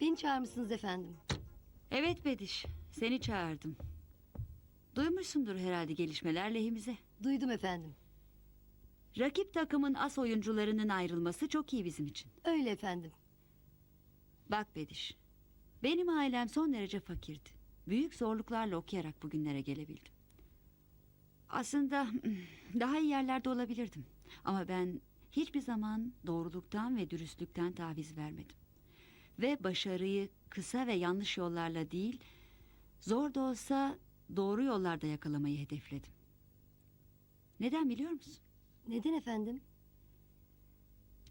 Beni çağırmışsınız efendim. Evet Bediş, seni çağırdım. Duymuşsundur herhalde gelişmeler lehimize. Duydum efendim. Rakip takımın as oyuncularının ayrılması çok iyi bizim için. Öyle efendim. Bak Bediş, benim ailem son derece fakirdi. Büyük zorluklarla okuyarak bugünlere gelebildim. Aslında daha iyi yerlerde olabilirdim. Ama ben hiçbir zaman doğruluktan ve dürüstlükten taviz vermedim. Ve başarıyı kısa ve yanlış yollarla değil, zor da olsa doğru yollarda yakalamayı hedefledim. Neden biliyor musun? Neden efendim?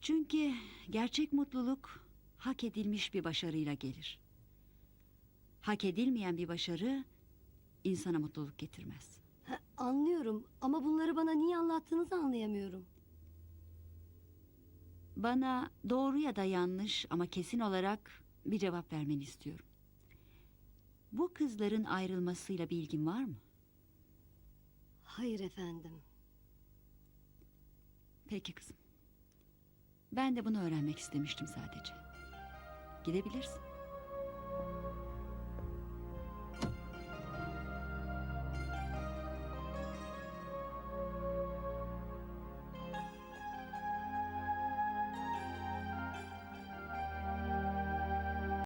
Çünkü gerçek mutluluk hak edilmiş bir başarıyla gelir. Hak edilmeyen bir başarı insana mutluluk getirmez. Ha, anlıyorum ama bunları bana niye anlattığınızı anlayamıyorum. Bana doğru ya da yanlış ama kesin olarak bir cevap vermeni istiyorum. Bu kızların ayrılmasıyla bir ilgin var mı? Hayır efendim. Peki kızım. Ben de bunu öğrenmek istemiştim sadece. Gidebilirsin.